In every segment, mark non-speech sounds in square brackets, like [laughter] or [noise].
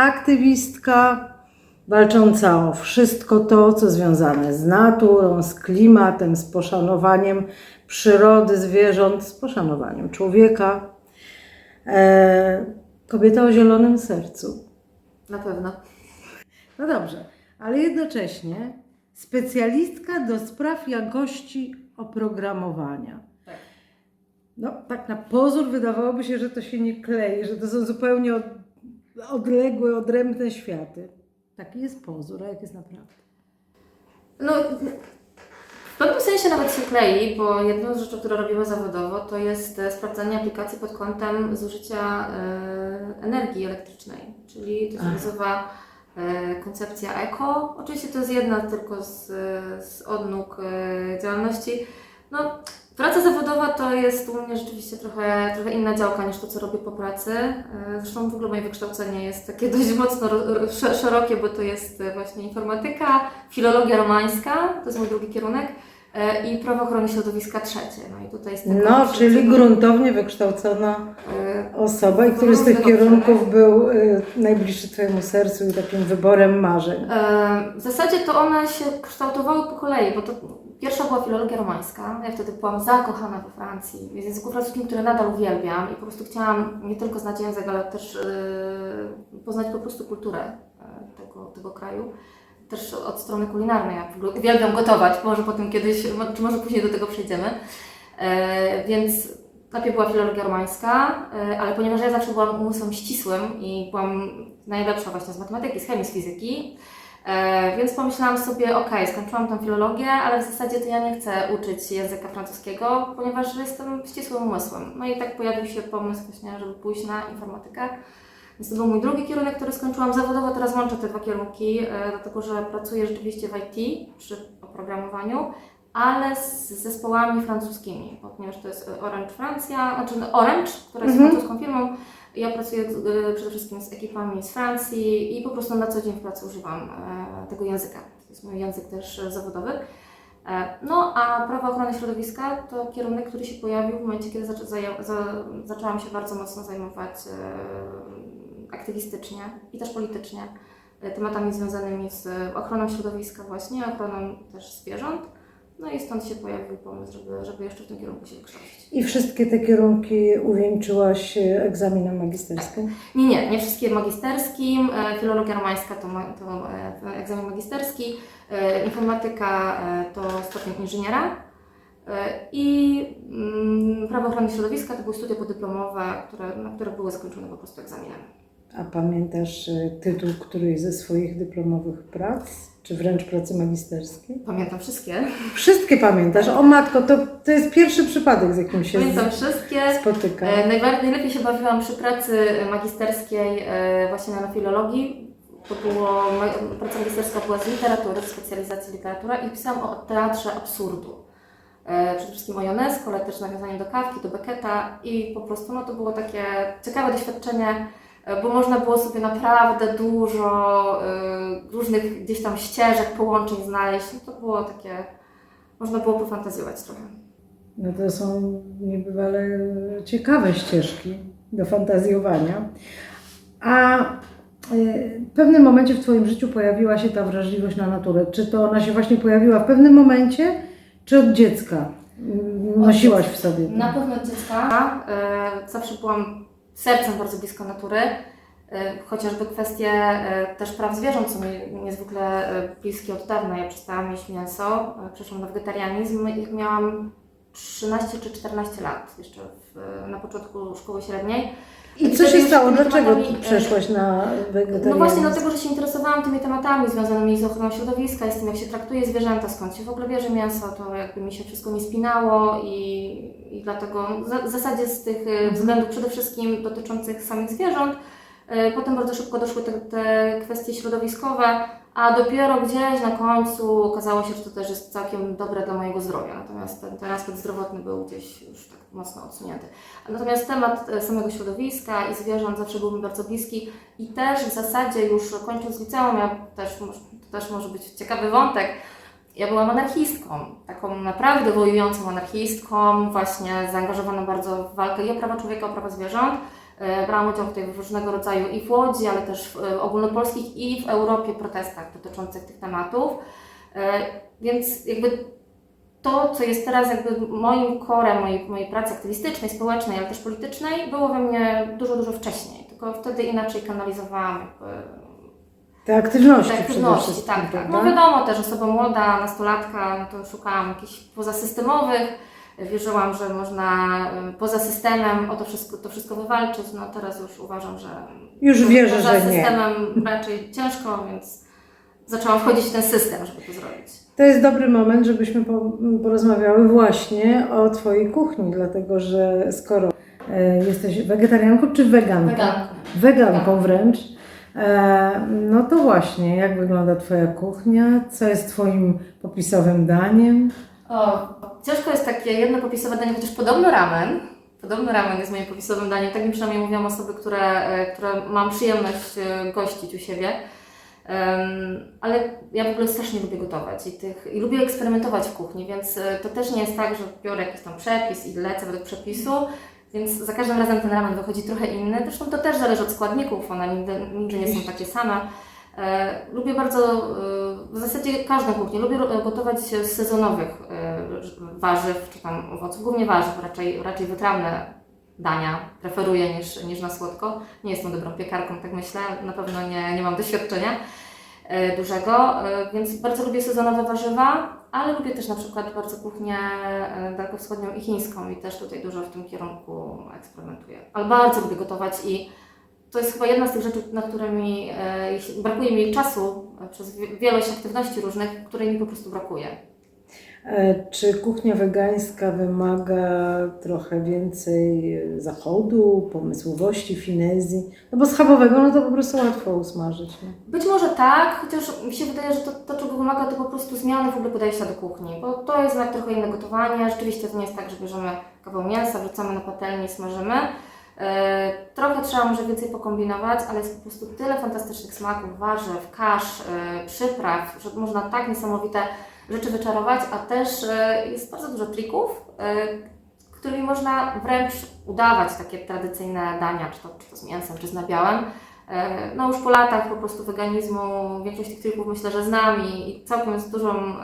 aktywistka walcząca o wszystko to, co związane z naturą, z klimatem, z poszanowaniem przyrody, zwierząt, z poszanowaniem człowieka. E, kobieta o zielonym sercu. Na pewno. No dobrze, ale jednocześnie specjalistka do spraw jakości oprogramowania. Tak. No, tak na pozór wydawałoby się, że to się nie klei, że to są zupełnie odległe, odrębne światy. Taki jest pozór, a jak jest naprawdę? No, w pewnym sensie nawet się klei, bo jedną z rzeczy, które robimy zawodowo, to jest e, sprawdzanie aplikacji pod kątem zużycia e, energii elektrycznej, czyli to się Aha. nazywa e, koncepcja eko. Oczywiście to jest jedna tylko z, z odnóg e, działalności. No, praca zawodowa to jest u mnie rzeczywiście trochę, trochę inna działka niż to, co robię po pracy. E, Zresztą w ogóle moje wykształcenie jest takie [laughs] dość mocno ro- ro- sz- szerokie, bo to jest e, właśnie informatyka, filologia romańska, to jest mój drugi kierunek, i prawo ochrony środowiska trzecie. No i tutaj tego No, czyli gruntownie wykształcona e, osoba, i który z tych kierunków był y, najbliższy Twojemu sercu i takim wyborem marzeń. E, W zasadzie to one się kształtowały po kolei, bo to pierwsza była filologia romańska. Ja wtedy byłam zakochana we Francji, w języku francuskim, który nadal uwielbiam i po prostu chciałam nie tylko znać język, ale też e, poznać po prostu kulturę e, tego, tego kraju. Też od strony kulinarnej. Ja w ogóle uwielbiam gotować, może potem kiedyś, czy może później do tego przejdziemy. E, Więc najpierw była filologia romańska, e, ale ponieważ ja zawsze byłam umysłem ścisłym i byłam najlepsza właśnie z matematyki, z chemii, z fizyki, e, więc pomyślałam sobie, ok, skończyłam tą filologię, ale w zasadzie to ja nie chcę uczyć języka francuskiego, ponieważ jestem ścisłym umysłem. No i tak pojawił się pomysł właśnie, żeby pójść na informatykę. Więc to był mój drugi kierunek, który skończyłam zawodowo. Teraz łączę te dwa kierunki, e, dlatego że pracuję rzeczywiście w IT przy oprogramowaniu, ale z zespołami francuskimi, ponieważ to jest Orange Francja, znaczy no, Orange, która jest Mhm. francuską firmą. Ja pracuję e, przede wszystkim z ekipami z Francji i po prostu na co dzień w pracy używam e, tego języka. To jest mój język też zawodowy. No a prawo ochrony środowiska to kierunek, który się pojawił w momencie, kiedy zaczę, zaczęłam się bardzo mocno zajmować aktywistycznie i też politycznie e, tematami związanymi z ochroną środowiska właśnie, ochroną też zwierząt. No i stąd się pojawił pomysł, żeby, żeby jeszcze w tym kierunku się wykształcić. I wszystkie te kierunki uwieńczyłaś y, egzaminem magisterskim? Nie, nie, nie wszystkie magisterskim. E, Filologia romańska to, to e, egzamin magisterski, e, informatyka e, to stopień inżyniera e, i mm, prawo ochrony środowiska to były studia podyplomowe, które, na które były zakończone po prostu egzaminem. A pamiętasz y, tytuł którejś ze swoich dyplomowych prac, czy wręcz pracy magisterskiej? Pamiętam wszystkie. Wszystkie pamiętasz. O matko, to, to jest pierwszy przypadek, z jakim się Pamiętam wszystkie. spotykam. E, najlepiej się bawiłam przy pracy magisterskiej e, właśnie na filologii. To było, praca magisterska była z literatury, z specjalizacji literatura i pisałam o teatrze absurdu. E, przede wszystkim o Ionesco, ale też nawiązaniem do Kawki, do Becketa i po prostu no, to było takie ciekawe doświadczenie, bo można było sobie naprawdę dużo e, różnych gdzieś tam ścieżek, połączeń znaleźć. No, to było takie, można było pofantazjować trochę. No to są niebywale ciekawe ścieżki do fantazjowania. A y, w pewnym momencie w Twoim życiu pojawiła się ta wrażliwość na naturę. Czy to ona się właśnie pojawiła w pewnym momencie, czy od dziecka y, nosiłaś w sobie? to? Na pewno od dziecka. E, zawsze byłam sercem bardzo blisko natury. E, chociażby kwestie e, też praw zwierząt są mi niezwykle e, bliskie od dawna. Ja przestałam jeść mięso, przeszłam na wegetarianizm i miałam 13 czy 14 lat jeszcze w, na początku szkoły średniej. I co się stało? Dlaczego tematami, e, przeszłaś na wegetarianizm? No właśnie dlatego, że się interesowałam tymi tematami związanymi z ochroną środowiska z tym, jak się traktuje zwierzęta, skąd się w ogóle bierze mięso, to jakby mi się wszystko nie spinało i, i dlatego w zasadzie z tych e, względów przede wszystkim dotyczących samych zwierząt, e, potem bardzo szybko doszły te, te kwestie środowiskowe, a dopiero gdzieś na końcu okazało się, że to też jest całkiem dobre dla mojego zdrowia, natomiast ten, ten aspekt zdrowotny był gdzieś już tak mocno odsunięty. Natomiast temat e, samego środowiska i zwierząt zawsze był mi bardzo bliski i też w zasadzie już kończąc liceum, ja też, to też może być ciekawy wątek, ja byłam anarchistką, taką naprawdę wojującą anarchistką, właśnie zaangażowaną bardzo w walkę i o prawa człowieka, o prawa zwierząt. E, Brałam udział w różnego rodzaju i w Łodzi, ale też w e, ogólnopolskich i w Europie protestach dotyczących tych tematów. E, Więc jakby to, co jest teraz jakby moim korem mojej, mojej pracy aktywistycznej, społecznej, ale też politycznej, było we mnie dużo, dużo wcześniej. Tylko wtedy inaczej kanalizowałam jakby Te aktywności, te aktywności, tak, tak. No wiadomo też, osoba młoda, nastolatka, no to szukałam jakichś pozasystemowych, wierzyłam, że można y, poza systemem o to wszystko, to wszystko wywalczyć, no teraz już uważam, że Już wierzę, poza że nie. systemem raczej ciężko, więc zaczęłam wchodzić w ten system, żeby to zrobić. To jest dobry moment, żebyśmy po, porozmawiały właśnie o Twojej kuchni, dlatego że skoro e, jesteś wegetarianką czy weganką? Weganką. Weganką wręcz. E, no to właśnie, jak wygląda Twoja kuchnia? Co jest Twoim popisowym daniem? O, ciężko jest takie jedno popisowe danie, chociaż podobno ramen. Podobno ramen jest moim popisowym daniem. Tak mi przynajmniej mówią osoby, które, e, które mam przyjemność e, gościć u siebie. Em, ale ja w ogóle strasznie lubię gotować i, tych, i lubię eksperymentować w kuchni, więc e, to też nie jest tak, że biorę jakiś tam przepis i lecę według przepisu, więc za każdym razem ten ramen wychodzi trochę inny. Zresztą to też zależy od składników, one nigdy, nigdy nie są takie same. E, lubię bardzo, e, w zasadzie każdą kuchnię, lubię gotować z sezonowych warzyw, czy tam owoców, głównie warzyw, raczej, raczej wytrawne dania preferuję niż, niż na słodko. Nie jestem dobrą piekarką, tak myślę, na pewno nie, nie mam doświadczenia e, dużego, e, więc bardzo lubię sezonowe warzywa, ale lubię też na przykład bardzo kuchnię e, dalekowschodnią i chińską i też tutaj dużo w tym kierunku eksperymentuję. Ale bardzo lubię gotować i to jest chyba jedna z tych rzeczy, na które mi, jeśli brakuje mi czasu przez wie- wielość aktywności różnych, której mi po prostu brakuje. E, Czy kuchnia wegańska wymaga trochę więcej zachodu, pomysłowości, finezji? No bo schabowego no to po prostu łatwo usmażyć. Nie? Być może tak, chociaż mi się wydaje, że to, to czego wymaga, to po prostu zmiany w ogóle podejścia do kuchni, bo to jest jednak trochę inne gotowanie. Rzeczywiście to nie jest tak, że bierzemy kawał mięsa, wrzucamy na patelnię i smażymy. E, Trochę trzeba może więcej pokombinować, ale jest po prostu tyle fantastycznych smaków, warzyw, kasz, e, przypraw, że można tak niesamowite rzeczy wyczarować, a też e, jest bardzo dużo trików, e, którymi można wręcz udawać takie tradycyjne dania, czy to, czy to z mięsem, czy z nabiałem. E, No już po latach po prostu weganizmu większość tych trików myślę, że znam i, i całkiem z dużą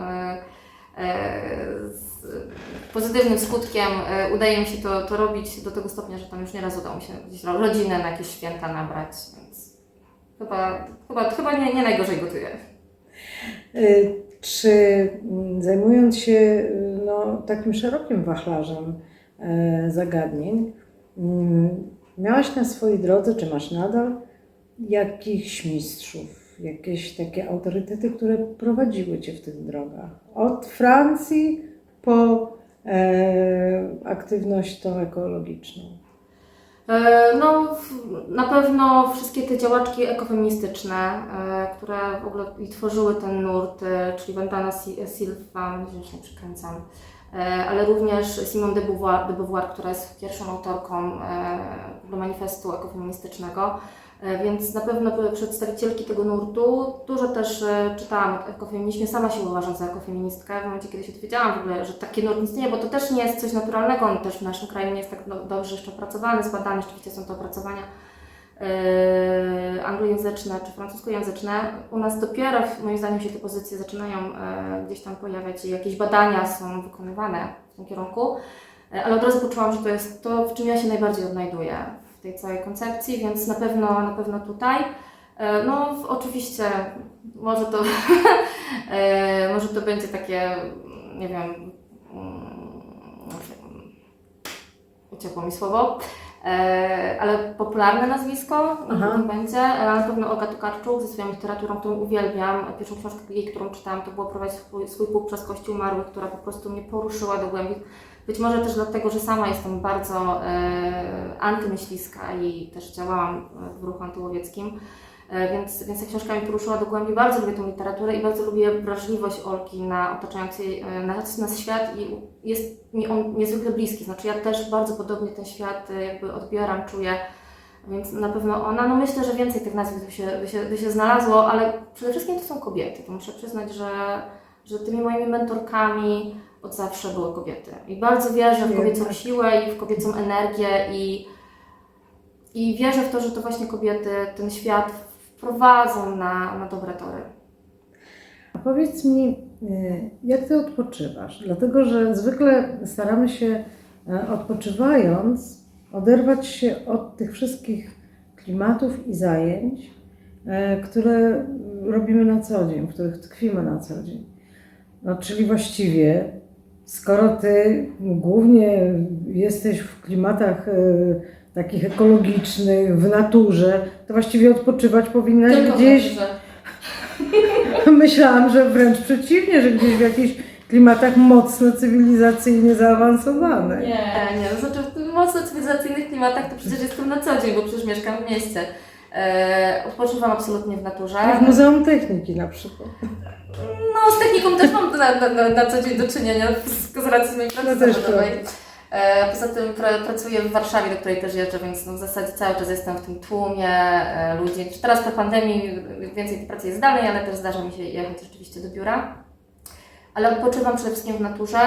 pozytywnym skutkiem udaje mi się to, to robić do tego stopnia, że tam już nieraz udało mi się gdzieś ro- rodzinę na jakieś święta nabrać, więc chyba, chyba, chyba nie, nie najgorzej gotuję. Czy mm, zajmując się y, no, takim szerokim wachlarzem e, zagadnień, mm, miałaś na swojej drodze, czy masz nadal, jakichś mistrzów, jakieś takie autorytety, które prowadziły Cię w tych drogach? Od Francji po e, aktywność tą ekologiczną. E, No, na pewno wszystkie te działaczki ekofeministyczne, e, które w ogóle tworzyły ten nurt, e, czyli Wendana Si- Silva, nie przykręcam, e, ale również Simone de Beauvoir, de Beauvoir, która jest pierwszą autorką manifestu ekofeministycznego. E, Więc na pewno były przedstawicielki tego nurtu. Dużo też e, czytałam o ekofeminizmie, sama się uważam za ekofeministkę. W momencie, kiedy się dowiedziałam w ogóle, że taki nurt istnieje, bo to też nie jest coś naturalnego, on też w naszym kraju nie jest tak do- dobrze jeszcze opracowany, zbadany, rzeczywiście są to opracowania e, anglojęzyczne czy francuskojęzyczne. U nas dopiero, moim zdaniem, się te pozycje zaczynają gdzieś tam pojawiać i jakieś badania są wykonywane w tym kierunku. Ale od razu poczułam, że to jest to, w czym ja się najbardziej odnajduję tej całej koncepcji, więc na pewno, na pewno tutaj. E, No, oczywiście, może to, [laughs] e, może to będzie takie, nie wiem, mm, uciekło mi słowo, e, ale popularne nazwisko, Aha. będzie. Na pewno Olga Tokarczuk ze swoją literaturą, którą uwielbiam. Pierwszą książkę którą czytałam, to było Prowadzić swój, swój pług przez Kościół Umarłych, która po prostu mnie poruszyła do głębi. Być może też dlatego, że sama jestem bardzo e, antymyśliska i też działałam w ruchu antyłowieckim. E, Więc, więc ta książka mnie poruszyła do głębi. Bardzo lubię tą literaturę i bardzo lubię wrażliwość Olki na otaczający e, nas, nas świat i jest mi on niezwykle bliski. Znaczy ja też bardzo podobnie ten świat e, jakby odbieram, czuję. Więc na pewno ona, no myślę, że więcej tych nazwisk by się, by się, by się znalazło, ale przede wszystkim to są kobiety. To muszę przyznać, że, że tymi moimi mentorkami od zawsze były kobiety. I bardzo wierzę w kobiecą siłę i w kobiecą energię i I wierzę w to, że to właśnie kobiety ten świat wprowadzą na, na dobre tory. A powiedz mi, y, jak ty odpoczywasz? Dlatego, że zwykle staramy się e, odpoczywając oderwać się od tych wszystkich klimatów i zajęć, e, które robimy na co dzień, w których tkwimy na co dzień. No, czyli właściwie, skoro ty głównie jesteś w klimatach e, takich ekologicznych, w naturze, to właściwie odpoczywać powinnaś gdzieś [laughs] Myślałam, że wręcz przeciwnie, że gdzieś w jakichś klimatach mocno cywilizacyjnie zaawansowanych. Nie, nie, no znaczy w tych mocno cywilizacyjnych klimatach to przecież jestem na co dzień, bo przecież mieszkam w mieście. E, odpoczywam absolutnie w naturze. A w Muzeum Techniki na przykład. No, z techniką też mam na, na, na, na co dzień do czynienia z, z racji mojej pracy No też zawodowej. E, poza tym pra, pracuję w Warszawie, do której też jeżdżę, więc no, w zasadzie cały czas jestem w tym tłumie e, ludzi. Teraz po pandemii więcej tej pracy jest dalej, ale też zdarza mi się jechać rzeczywiście do biura. Ale odpoczywam przede wszystkim w naturze.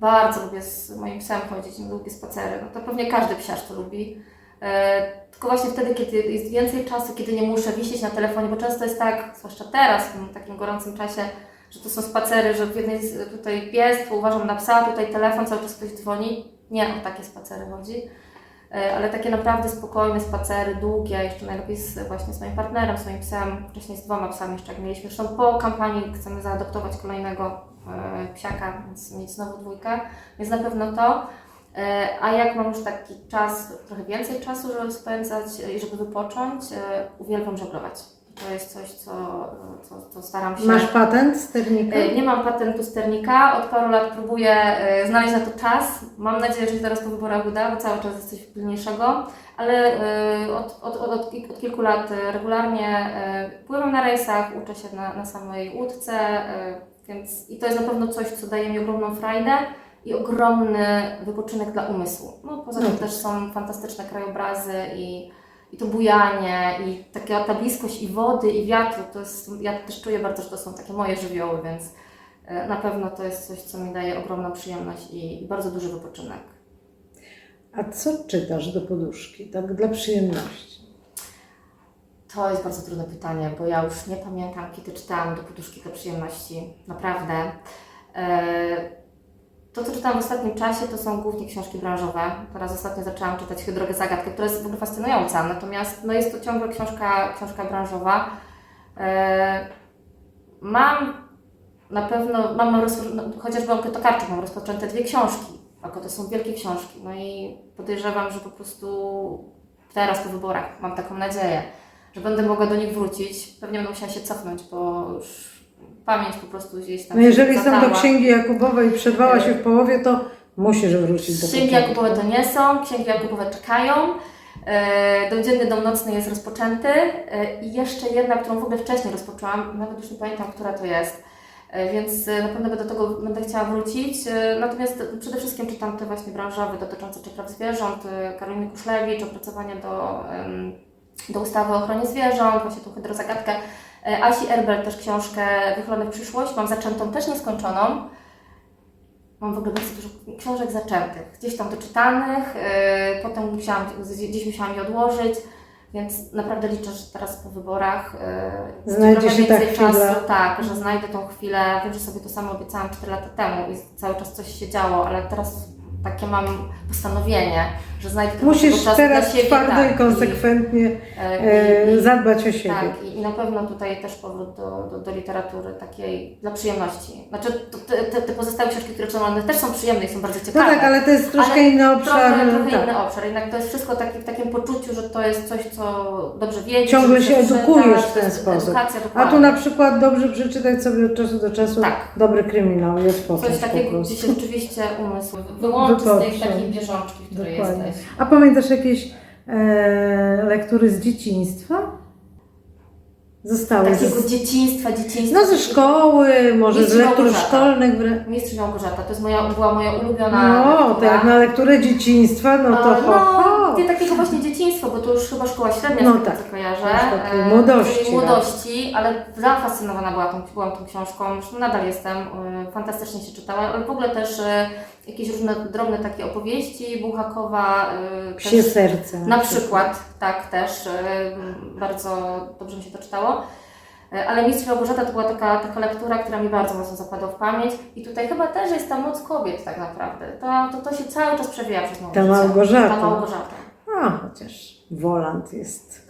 Bardzo lubię z moim psem chodzić długie spacery. No to pewnie każdy psiarz to lubi. E, tylko właśnie wtedy, kiedy jest więcej czasu, kiedy nie muszę wisieć na telefonie, bo często jest tak, zwłaszcza teraz, w takim gorącym czasie, że to są spacery, że w jednej tutaj pies, tu uważam na psa, tutaj telefon, cały czas ktoś dzwoni. Nie o takie spacery chodzi. E, Ale takie naprawdę spokojne spacery, długie, jeszcze najlepiej z, właśnie z moim partnerem, psem, wcześniej z dwoma psami jeszcze jak mieliśmy. Zresztą po kampanii chcemy zaadoptować kolejnego e, psiaka, więc mieć znowu dwójkę, więc na pewno to. E, A jak mam już taki czas, trochę więcej czasu, żeby spędzać i żeby wypocząć, e, uwielbiam żeglować. To jest coś, co, co, co staram się... Masz patent z Technika? E, Nie mam patentu sternika, od paru lat próbuję znaleźć na to czas. Mam nadzieję, że się teraz po wyborach uda, bo cały czas jest coś pilniejszego, ale od, od, od, od, kilku lat regularnie pływam na rejsach, uczę się na, na samej łódce, więc i to jest na pewno coś, co daje mi ogromną frajdę i ogromny wypoczynek dla umysłu. No, poza No tym tak. też są fantastyczne krajobrazy i, i to bujanie, i taka ta bliskość i wody, i wiatru, to jest, ja też czuję bardzo, że to są takie moje żywioły, więc e, na pewno to jest coś, co mi daje ogromną przyjemność i, i bardzo duży wypoczynek. A co czytasz do poduszki, tak dla przyjemności? To jest bardzo trudne pytanie, bo ja już nie pamiętam, kiedy czytałam do poduszki dla przyjemności. Naprawdę. E, To, co czytałam w ostatnim czasie, to są głównie książki branżowe. Teraz ostatnio zaczęłam czytać Hydrogę Zagadkę, która jest w ogóle fascynująca, natomiast no jest to ciągle książka, książka branżowa. E, Mam na pewno, mam rozpo, no, chociażby o Tokarczuk mam rozpoczęte dwie książki. Oko to są wielkie książki. No i podejrzewam, że po prostu teraz po wyborach mam taką nadzieję, że będę mogła do nich wrócić. Pewnie będę musiała się cofnąć, bo już pamięć po prostu gdzieś tam No jeżeli są do Księgi Jakubowej i przerwała się w połowie, to musisz wrócić do Księgi początku. Jakubowe to nie są, księgi Jakubowe czekają. E, Dom Dom Nocny jest rozpoczęty e, i jeszcze jedna, którą w ogóle wcześniej rozpoczęłam, nawet już nie pamiętam, która to jest, E, więc e, na pewno będę do tego będę chciała wrócić. E, Natomiast przede wszystkim czytam te właśnie branżowe dotyczące czy praw zwierząt, e, Karoliny Kuszlewicz, opracowanie do, em, do ustawy o ochronie zwierząt, właśnie tą hydrozagadkę. E, Asi Erbel też książkę Wychylone w przyszłość, mam zaczętą, też nieskończoną. Mam w ogóle bardzo dużo książek zaczętych, gdzieś tam doczytanych, yy, potem musiałam, gdzieś musiałam je odłożyć, więc naprawdę liczę, że teraz po wyborach yy, Znajdzie się ta więcej chwila. czasu, tak, że znajdę tą chwilę. Wiem, że sobie to samo obiecałam 4 lata temu i cały czas coś się działo, ale teraz takie mam postanowienie, że znajdę trochę Musisz czasu teraz dla siebie. twardo tak, i konsekwentnie i, e, i, i, zadbać o siebie. tak, i, i na pewno tutaj też powrót do, do, do literatury takiej dla przyjemności. Znaczy te, te, te pozostałe książki, które czytam, też są przyjemne i są bardzo No ciekawe. tak, ale to jest troszkę Ale inny obszar. Trochę, trochę tak. inny obszar, jednak to jest wszystko taki, w takim poczuciu, że to jest coś, co dobrze wiedzieć. Ciągle się edukujesz w ten sposób. Edukacja, A tu na przykład dobrze przeczytać sobie od czasu do czasu Tak. dobry kryminał i odpocząć Coś takiego, gdzie się rzeczywiście umysł wyłączy z tej takiej bieżączki, w której Dokładnie. jesteś. A pamiętasz jakieś e, lektury z dzieciństwa? Zostały Takiego ze, dzieciństwa, dzieciństwa. no ze szkoły, może z Mistrz lektur Małgorzata. szkolnych. wrę- Mistrz Małgorzata, to jest moja, była moja ulubiona No, lektura. jak na lekturę dzieciństwa, no to E, ho, ho. No, nie takiego właśnie dzieciństwa, bo to już chyba szkoła średnia, No z tego tak. co kojarzę. Takiej e, młodości takiej młodości, ale zafascynowana była tą, byłam tą książką, zresztą nadal jestem, e, fantastycznie się czytała, ale w ogóle też e, jakieś różne drobne takie opowieści Bułhakowa. e, Psie serce. na przykład, tak też, e, bardzo dobrze mi się to czytało. E, Ale Mistrz Małgorzata to była taka, taka lektura, która mi bardzo mocno zapadła w pamięć. I tutaj chyba też jest ta moc kobiet tak naprawdę. To, to, to się cały czas przewija przez moje Ta życie. Małgorzata. Ta Małgorzata. A, chociaż Woland jest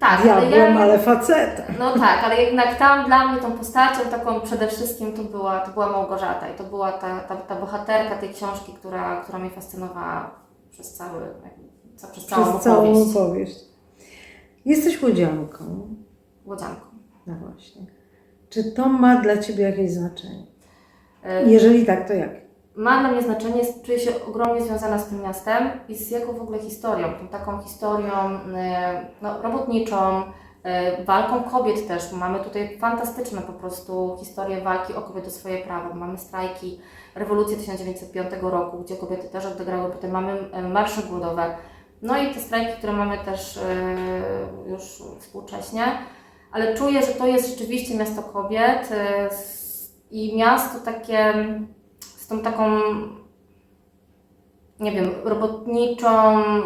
Tak, ale diabłem, ja, ale facetem. no tak, ale jednak tam dla mnie tą postacią taką przede wszystkim to była, to była Małgorzata i to była ta, ta, ta bohaterka tej książki, która, która mnie fascynowała przez cały, ca- przez całą Przez całą opowieść. opowieść. Jesteś łodzianką. Łodzianką. No właśnie. Czy to ma dla Ciebie jakieś znaczenie? E, Jeżeli tak, to jakie? ma dla mnie znaczenie, czuję się ogromnie związana z tym miastem i z jego w ogóle historią, tą taką historią e, no, robotniczą, e, walką kobiet też. Mamy tutaj fantastyczne po prostu historie walki o kobiety o swoje prawa. Mamy strajki, rewolucję 1905 roku, gdzie kobiety też odegrały, potem mamy marsze głodowe. No i te strajki, które mamy też już współcześnie, ale czuję, że to jest rzeczywiście miasto kobiet s- i miasto takie z tą taką, nie wiem, robotniczą, y,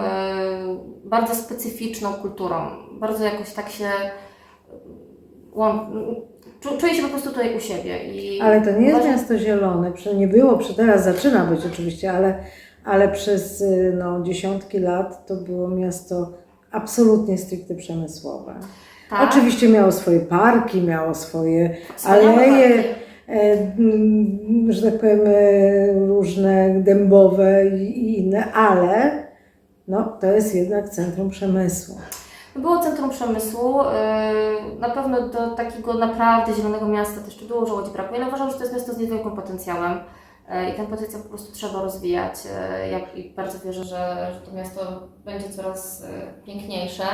bardzo specyficzną kulturą. Bardzo jakoś tak się czu- Czuję się po prostu tutaj u siebie. I Ale to nie jest uważam- miasto zielone, nie było, teraz zaczyna być oczywiście, ale, ale przez y, no, dziesiątki lat to było miasto absolutnie stricte przemysłowe. Tak, Oczywiście miało swoje parki, miało swoje wspaniałe aleje, e, że tak powiem, e, różne dębowe i, inne, ale no, to jest jednak centrum przemysłu. Było centrum przemysłu. yy, Na pewno do takiego naprawdę zielonego miasta też tu dużo łodzi brakuje, ale uważam, że to jest miasto z niewielkim potencjałem. yy, I ten potencjał po prostu trzeba rozwijać. jak- I bardzo wierzę, że, że to miasto będzie coraz piękniejsze.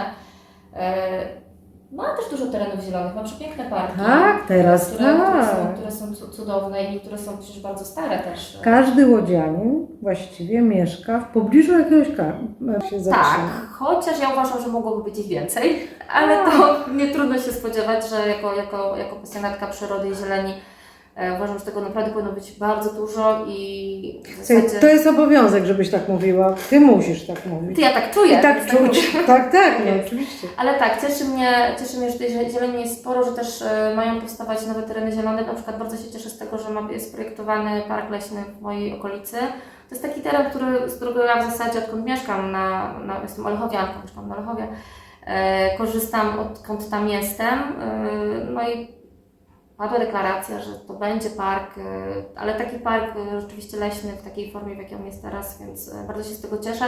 Ma też dużo terenów zielonych, ma przepiękne parki. Tak, teraz które, które, tak. są, które są cu- cudowne i niektóre są przecież bardzo stare też. Każdy łodzianin właściwie mieszka w pobliżu jakiegoś karmu. się Tak, zatrzyma. chociaż ja uważam, że mogłoby być ich więcej, ale to nie trudno się spodziewać, że jako, jako, jako pasjonatka przyrody i zieleni e, uważam, że tego naprawdę powinno być bardzo dużo i zasadzie... To jest obowiązek, żebyś tak mówiła. Ty musisz tak mówić. Ty, ja tak czuję. I tak więc czuć. [laughs] Tak, tak, no Jest. oczywiście. Ale tak, cieszy mnie, cieszy mnie, że tej zie- zieleni jest sporo, że też e, mają powstawać nowe tereny zielone. Na przykład bardzo się cieszę z tego, że jest projektowany park leśny w mojej okolicy. To jest taki teren, który, z którego ja w zasadzie odkąd mieszkam, na, na, jestem Olechowianką, mieszkam na Olechowie, e, korzystam odkąd tam jestem. E, no i padła deklaracja, że to będzie park, e, ale taki park e, rzeczywiście leśny w takiej formie, w jakiej on jest teraz, więc e, bardzo się z tego cieszę.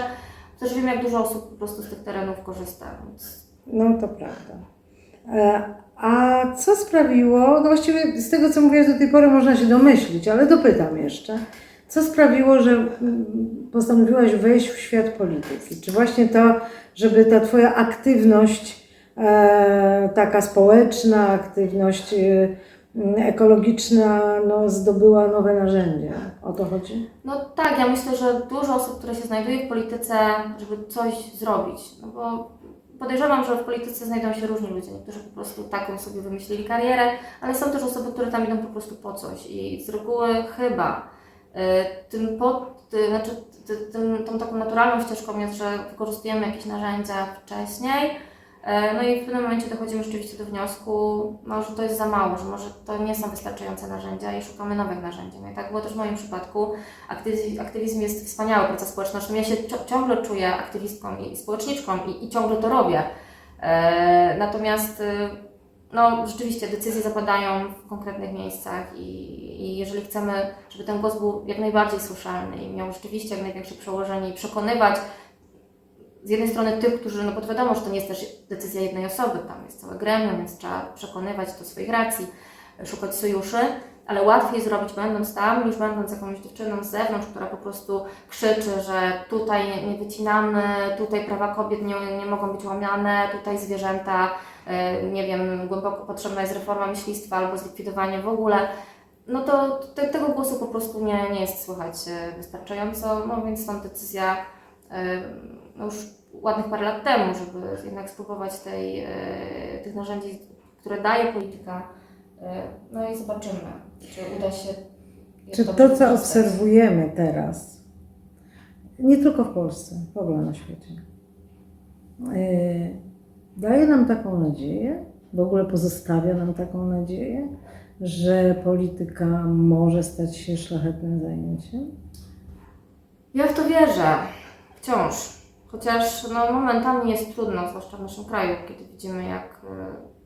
Też wiem, jak dużo osób po prostu z tych terenów korzysta, więc No to prawda. E, A co sprawiło, no właściwie z tego co mówiłaś do tej pory można się domyślić, ale dopytam jeszcze. Co sprawiło, że postanowiłaś wejść w świat polityki? Czy właśnie to, żeby ta Twoja aktywność e, taka społeczna, aktywność ekologiczna no, zdobyła nowe narzędzia? O to chodzi? No tak, ja myślę, że dużo osób, które się znajduje w polityce, żeby coś zrobić, no bo podejrzewam, że w polityce znajdą się różni ludzie, niektórzy po prostu taką sobie wymyślili karierę, ale są też osoby, które tam idą po prostu po coś i z reguły chyba y, tym pod, y, znaczy ty, tym, tą taką naturalną ścieżką jest, że wykorzystujemy jakieś narzędzia wcześniej, No i w pewnym momencie dochodzimy rzeczywiście do wniosku, no, że to jest za mało, że może to nie są wystarczające narzędzia i szukamy nowych narzędzi. No i tak było też w moim przypadku. Aktywizm, jest wspaniały, praca społeczna. Zresztą ja się ciągle czuję aktywistką i społeczniczką i, i ciągle to robię. E, natomiast y, no, rzeczywiście decyzje zapadają w konkretnych miejscach i, i jeżeli chcemy, żeby ten głos był jak najbardziej słyszalny i miał rzeczywiście jak największe przełożenie i przekonywać z jednej strony tych, którzy, no bo wiadomo, że to nie jest też decyzja jednej osoby, tam jest całe gremium, więc trzeba przekonywać do swoich racji, szukać sojuszy, ale łatwiej zrobić będąc tam, niż będąc jakąś dziewczyną z zewnątrz, która po prostu krzyczy, że tutaj nie, wycinamy, tutaj prawa kobiet nie, nie mogą być łamiane, tutaj zwierzęta, e, nie wiem, głęboko potrzebna jest reforma myślistwa albo zlikwidowanie w ogóle. No to te, tego głosu po prostu nie, nie jest słychać e, wystarczająco, no więc stąd decyzja e, no już ładnych parę lat temu, żeby jednak spróbować tej, e, tych narzędzi, które daje polityka. E, No i zobaczymy, czy uda się. Czy dobrze to, co obserwujemy teraz, nie tylko w Polsce, w ogóle na świecie, yy, daje nam taką nadzieję, w ogóle pozostawia nam taką nadzieję, że polityka może stać się szlachetnym zajęciem? Ja w to wierzę. Wciąż. Chociaż no, momentami jest trudno, zwłaszcza w naszym kraju, kiedy widzimy, jak, e,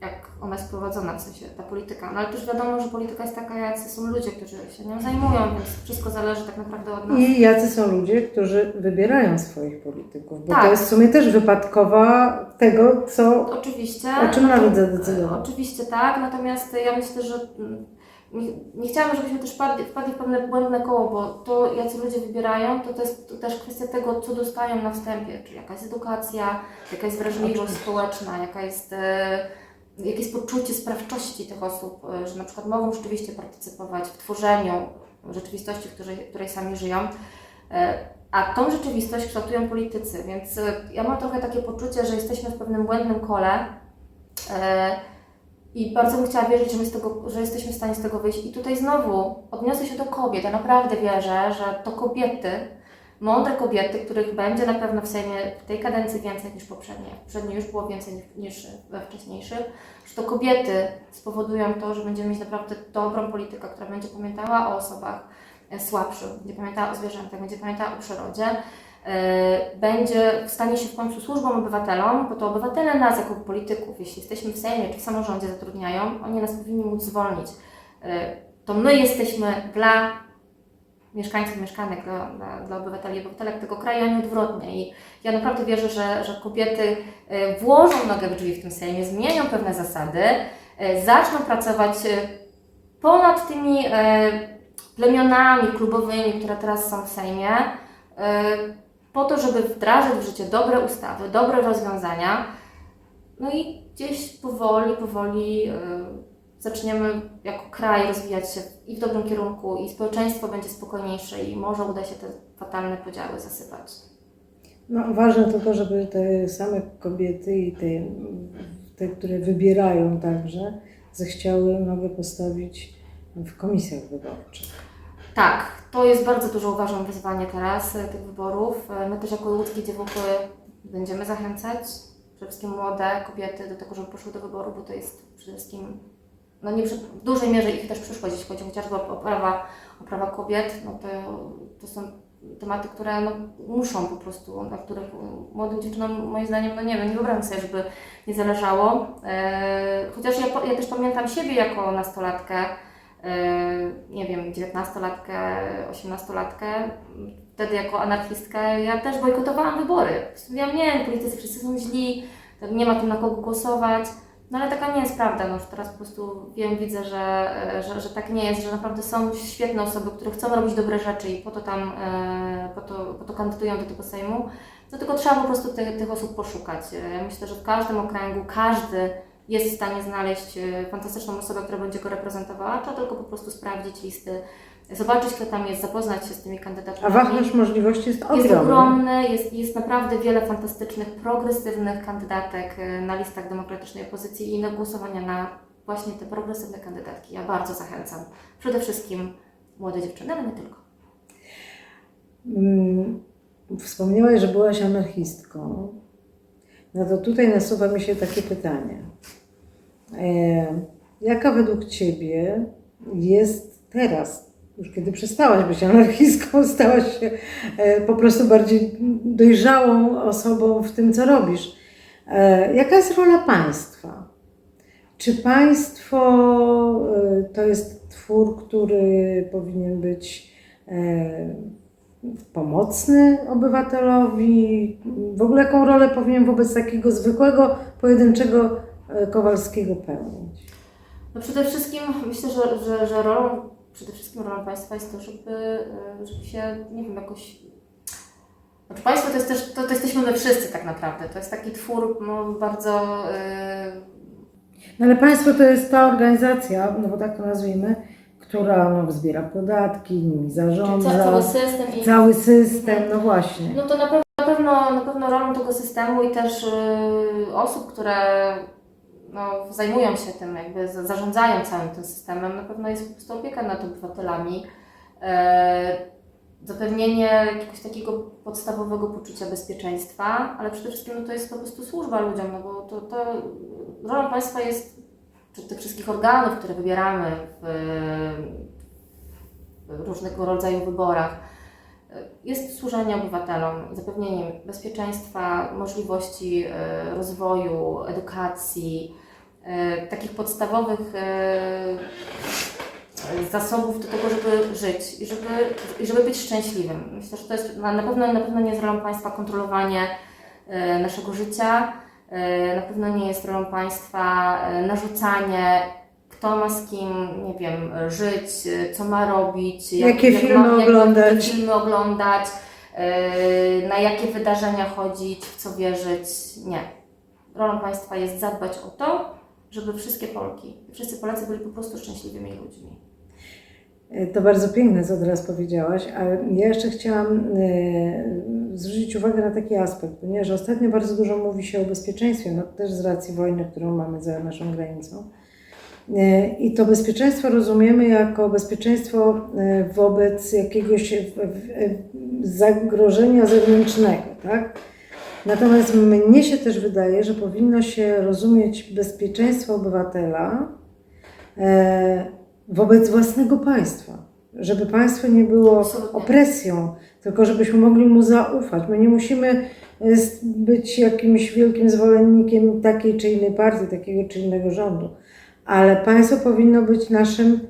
jak ona jest prowadzona, w sensie ta polityka. No ale też wiadomo, że polityka jest taka, jacy są ludzie, którzy się nią zajmują, więc wszystko zależy tak naprawdę od nas. I jacy są ludzie, którzy wybierają swoich polityków, bo Tak. to jest w sumie też wypadkowa tego, co Oczywiście. O czym naród e, zadecydował? Oczywiście tak, natomiast ja myślę, że mm, nie, nie chciałam, żebyśmy też wpadli, wpadli w pewne błędne koło, bo to, jacy ludzie wybierają, to, to jest to też kwestia tego, co dostają na wstępie, czyli jaka jest edukacja, jaka jest wrażliwość społeczna, jaka jest, e, jakie jest poczucie sprawczości tych osób, e, że na przykład mogą rzeczywiście partycypować w tworzeniu rzeczywistości, w której, której sami żyją. E, A tą rzeczywistość kształtują politycy, więc e, ja mam trochę takie poczucie, że jesteśmy w pewnym błędnym kole. E, i bardzo bym chciała wierzyć, że, my z tego, że jesteśmy w stanie z tego wyjść. I tutaj znowu odniosę się do kobiet. Ja naprawdę wierzę, że to kobiety, mądre kobiety, których będzie na pewno w Sejmie w tej kadencji więcej niż poprzednie, w poprzedniej już było więcej niż, we wcześniejszych, że to kobiety spowodują to, że będziemy mieć naprawdę dobrą politykę, która będzie pamiętała o osobach słabszych, będzie pamiętała o zwierzętach, będzie pamiętała o przyrodzie, będzie w stanie się w końcu służbą obywatelom, bo to obywatele nas jako polityków, jeśli jesteśmy w Sejmie czy w samorządzie zatrudniają, oni nas powinni móc zwolnić. E, To my jesteśmy dla mieszkańców, mieszkanek, dla, dla, dla obywateli i obywatelek tego kraju, a nie odwrotnie. I ja naprawdę wierzę, że, że kobiety e, włożą nogę w drzwi w tym Sejmie, zmienią pewne zasady, e, zaczną pracować e, ponad tymi e, plemionami klubowymi, które teraz są w Sejmie, e, po to, żeby wdrażać w życie dobre ustawy, dobre rozwiązania. No i gdzieś powoli, powoli e, zaczniemy jako kraj rozwijać się i w dobrym kierunku, i społeczeństwo będzie spokojniejsze, i może uda się te fatalne podziały zasypać. No, ważne tylko, żeby te same kobiety i te, te, które wybierają także, zechciały nogę postawić w komisjach wyborczych. Tak, to jest bardzo duże uważam wyzwanie teraz e, tych wyborów. E, My też jako łódzkie dziewuchy będziemy zachęcać przede wszystkim młode kobiety do tego, żeby poszły do wyboru, bo to jest przede wszystkim no nie, w dużej mierze ich też przyszłość, jeśli chodzi chociażby o, prawa, o prawa kobiet, no to, to są tematy, które no, muszą po prostu, na których młodym dziewczynom moim zdaniem, no nie wiem, nie wyobrażam sobie, żeby nie zależało. E, chociaż ja, ja też pamiętam siebie jako nastolatkę, nie wiem, 19-latkę, 18-latkę, wtedy jako anarchistkę, ja też bojkotowałam wybory. Mówiłam, nie, politycy wszyscy są źli, nie ma tu na kogo głosować. No ale taka nie jest prawda. No, teraz po prostu wiem, widzę, że, e, że, że tak nie jest, że naprawdę są świetne osoby, które chcą robić dobre rzeczy i po to tam, e, po to, po to kandydują do tego Sejmu. No tylko trzeba po prostu tych, tych osób poszukać. E, Myślę, że w każdym okręgu każdy jest w stanie znaleźć e, fantastyczną osobę, która będzie go reprezentowała. Trzeba tylko po prostu sprawdzić listy, zobaczyć, kto tam jest, zapoznać się z tymi kandydatami. A wachlarz możliwości jest ogromny. Jest ogromny, jest, jest naprawdę wiele fantastycznych, progresywnych kandydatek e, na listach demokratycznej opozycji i na głosowania na właśnie te progresywne kandydatki. Ja bardzo zachęcam. Przede wszystkim młode dziewczyny, ale nie tylko. Mm, Wspomniałaś, że byłaś anarchistką. No to tutaj nasuwa mi się takie pytanie. E, jaka według Ciebie jest teraz, już kiedy przestałaś być anarchistką, [laughs] stałaś się e, po prostu bardziej dojrzałą osobą w tym, co robisz. E, jaka jest rola państwa? Czy państwo to jest twór, który powinien być pomocny obywatelowi? W ogóle jaką rolę powinien wobec takiego zwykłego, pojedynczego Kowalskiego pełnić? No przede wszystkim myślę, że, że, że rolą, przede wszystkim rolą państwa jest to, żeby, e, żeby się, nie wiem, jakoś... Znaczy państwo to jest też, to, to jesteśmy my wszyscy tak naprawdę. To jest taki twór no, bardzo... e, No ale państwo to jest ta organizacja, no bo tak to nazwijmy, która no, zbiera podatki, nimi ca- zarządza, cały system i cały system, no właśnie. No to na pewno, na pewno na pewno rolą tego systemu i też y, osób, które no, zajmują się tym, jakby za- zarządzają całym tym systemem, na pewno jest po prostu opieka nad obywatelami. E, zapewnienie jakiegoś takiego podstawowego poczucia bezpieczeństwa, ale przede wszystkim no, to jest po prostu służba ludziom, no bo to, to rolą państwa jest, czy tych wszystkich organów, które wybieramy w, w różnego rodzaju wyborach, jest służenie obywatelom, zapewnienie bezpieczeństwa, możliwości e, rozwoju, edukacji, takich podstawowych e, zasobów do tego, żeby żyć i żeby, i żeby być szczęśliwym. Myślę, że to jest na pewno, na pewno nie jest rolą państwa kontrolowanie e, naszego życia, e, na pewno nie jest rolą państwa e, narzucanie, kto ma z kim, nie wiem, żyć, e, co ma robić, Jakie filmy ma, oglądać. jakie filmy oglądać, e, na jakie wydarzenia chodzić, w co wierzyć. Nie. Rolą państwa jest zadbać o to, żeby wszystkie Polki, wszyscy Polacy byli po prostu szczęśliwymi ludźmi. E, To bardzo piękne, co teraz powiedziałaś, ale ja jeszcze chciałam e, zwrócić uwagę na taki aspekt, ponieważ ostatnio bardzo dużo mówi się o bezpieczeństwie, no też z racji wojny, którą mamy za naszą granicą. E, I to bezpieczeństwo rozumiemy jako bezpieczeństwo wobec jakiegoś zagrożenia zewnętrznego, tak? Natomiast mnie się też wydaje, że powinno się rozumieć bezpieczeństwo obywatela e, wobec własnego państwa. Żeby państwo nie było opresją, tylko żebyśmy mogli mu zaufać. My nie musimy e, być jakimś wielkim zwolennikiem takiej czy innej partii, takiego czy innego rządu, ale państwo powinno być naszym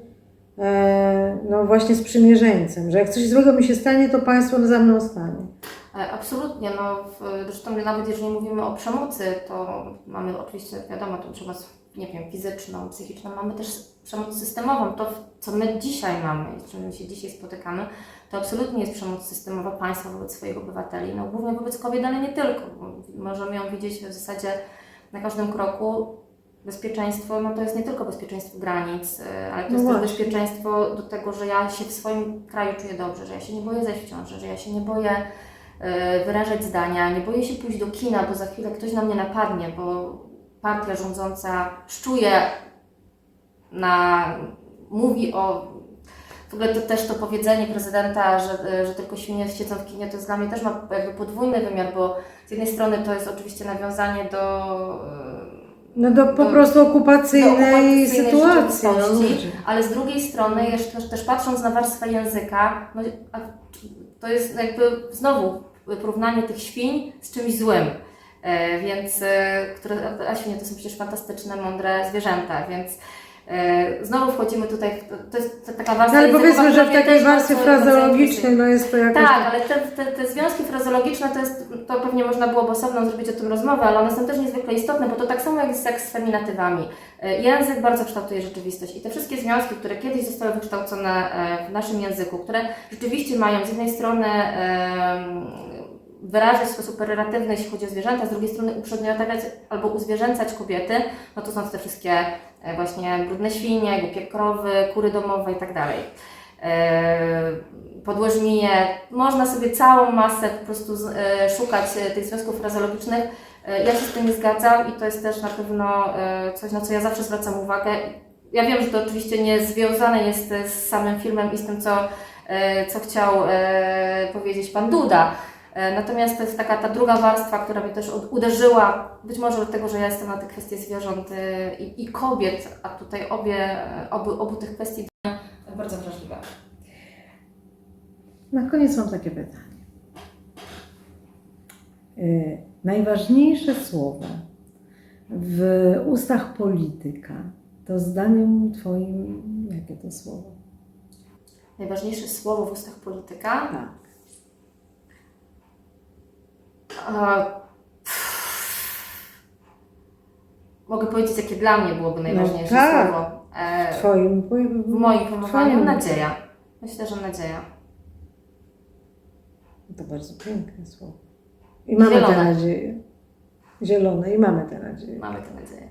e, no właśnie sprzymierzeńcem, że jak coś złego mi się stanie, to państwo za mną stanie. E, Absolutnie, no w, zresztą nawet jeżeli mówimy o przemocy, to mamy oczywiście, wiadomo, tą przemoc, nie wiem, fizyczną, psychiczną, mamy też przemoc systemową. To, co my dzisiaj mamy, z czym my się dzisiaj spotykamy, to absolutnie jest przemoc systemowa państwa wobec swoich obywateli, no głównie wobec kobiet, ale nie tylko. bo Możemy ją widzieć w zasadzie na każdym kroku. Bezpieczeństwo, no to jest nie tylko bezpieczeństwo granic, e, ale to No jest też bezpieczeństwo do tego, że ja się w swoim kraju czuję dobrze, że ja się nie boję zajść w ciążę, że ja się nie boję wyrażać zdania, nie boję się pójść do kina, bo za chwilę ktoś na mnie napadnie, bo partia rządząca szczuje na, mówi o, w ogóle to też to powiedzenie prezydenta, że, że tylko świnie siedzą w kinie, to jest dla mnie też ma jakby podwójny wymiar, bo z jednej strony to jest oczywiście nawiązanie do e, No do po Do- prostu okupacyjnej, do okupacyjnej sytuacji. No, ludzie. ale z drugiej strony jeszcze też, patrząc na warstwę języka, no, to jest jakby znowu porównanie tych świń z czymś złym. E, więc, e, które, a świnie to są przecież fantastyczne, mądre zwierzęta, więc e, znowu wchodzimy tutaj, w, to jest ta- taka No, warstwa ale językowa, powiedzmy, że w takiej warstwie frazeologicznej no jest to jakoś... tak, ale te, te, te związki frazologiczne to jest, to pewnie można byłoby osobno zrobić o tym rozmowę, ale one są też niezwykle istotne, bo to tak samo jak jak z feminatywami. Język bardzo kształtuje rzeczywistość i te wszystkie związki, które kiedyś zostały wykształcone w naszym języku, które rzeczywiście mają z jednej strony wyrażać w sposób pejoratywny, jeśli chodzi o zwierzęta, z drugiej strony uprzedmiotawiać albo uzwierzęcać kobiety, no to są te wszystkie e, właśnie brudne świnie, głupie krowy, kury domowe i tak. E, podłożmije. Można sobie całą masę po prostu e, szukać tych związków frazologicznych. E, ja się z tym nie zgadzam i to jest też na pewno coś, na co ja zawsze zwracam uwagę. Ja wiem, że to oczywiście nie związane jest z samym filmem i z tym, co, co chciał powiedzieć Pan Duda. E, Natomiast to jest taka ta druga warstwa, która mnie też uderzyła, być może dlatego, że ja jestem na te kwestie zwierząt e, i, i kobiet, a tutaj obie, e, obu, obu tych kwestii bardzo wrażliwe. Na koniec mam takie pytanie. Y, Najważniejsze słowo w ustach polityka to zdaniem Twoim, jakie to słowo? Najważniejsze słowo w ustach polityka. Tak. A, mogę powiedzieć, jakie dla mnie byłoby najważniejsze No tak. słowo. E, W Twoim, w moim pojmowaniu Twoim. nadzieja. Myślę, że nadzieja. To bardzo piękne słowo. I mamy tę Zielone. nadzieję. Zielone i mamy tę nadzieję. Mamy tę nadzieję.